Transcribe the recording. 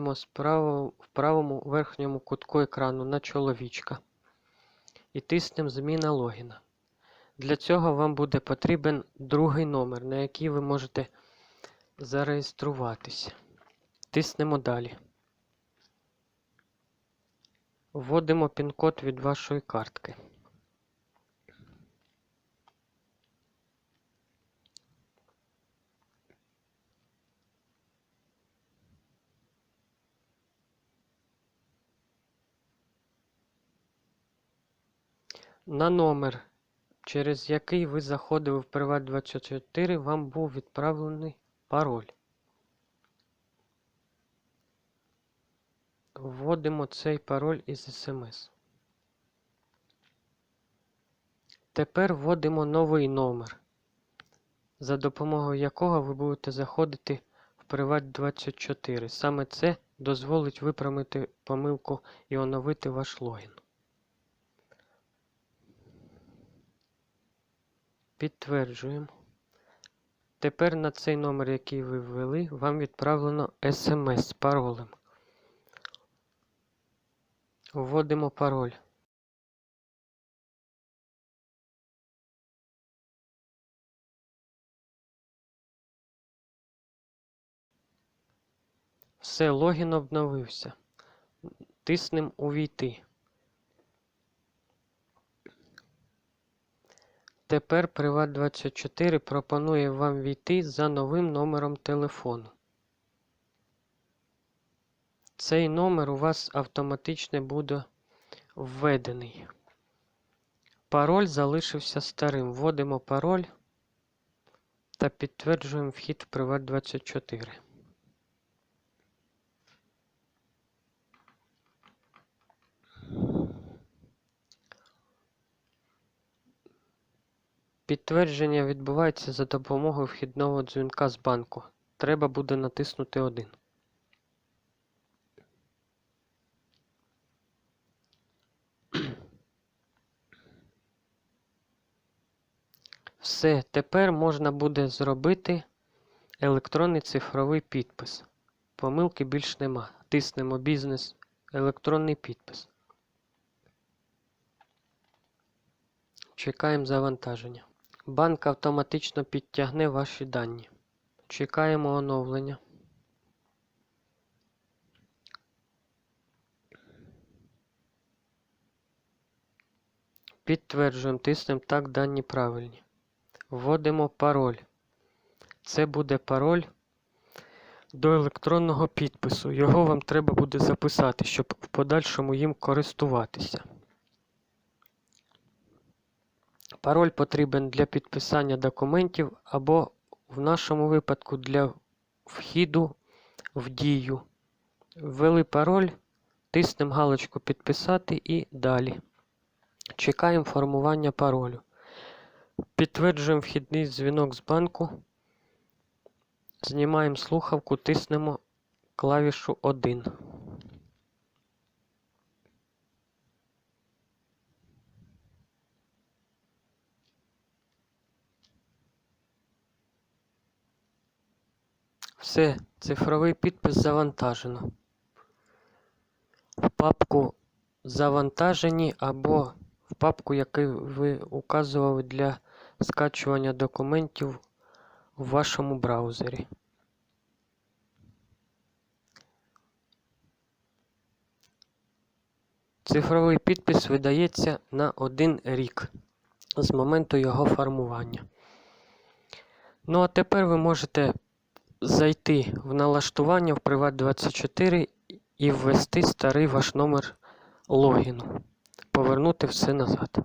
натиснемо в правому верхньому кутку екрану на чоловічка і тиснемо Зміна логіна. Для цього вам буде потрібен другий номер, на який ви можете зареєструватися. Тиснемо далі. Вводимо пін-код від вашої картки. На номер, через який ви заходили в Приват24, вам був відправлений пароль. Вводимо цей пароль із смс. Тепер вводимо новий номер, за допомогою якого ви будете заходити в Приват24. Саме це дозволить виправити помилку і оновити ваш логін. Підтверджуємо. Тепер на цей номер, який ви ввели, вам відправлено смс з паролем. Вводимо пароль. Все, логін обновився. Тиснемо Увійти. Тепер Приват24 пропонує вам війти за новим номером телефону. Цей номер у вас автоматично буде введений. Пароль залишився старим. Вводимо пароль та підтверджуємо вхід в Приват24. Підтвердження відбувається за допомогою вхідного дзвінка з банку. Треба буде натиснути 1. Все, тепер можна буде зробити електронний цифровий підпис. Помилки більш нема. Тиснемо бізнес, електронний підпис. Чекаємо завантаження. Банк автоматично підтягне ваші дані. Чекаємо оновлення. Підтверджуємо, тиснемо так, дані правильні. Вводимо пароль. Це буде пароль до електронного підпису. Його вам треба буде записати, щоб в подальшому їм користуватися. Пароль потрібен для підписання документів або в нашому випадку для вхіду в дію. Ввели пароль, тиснемо галочку Підписати і далі. Чекаємо формування паролю. Підтверджуємо вхідний дзвінок з банку. Знімаємо слухавку, тиснемо клавішу 1. Все, цифровий підпис завантажено. В папку Завантажені або в папку, яку ви указували для скачування документів в вашому браузері. Цифровий підпис видається на один рік з моменту його формування. Ну а тепер ви можете зайти в налаштування в Приват24 і ввести старий ваш номер логіну. Повернути все назад.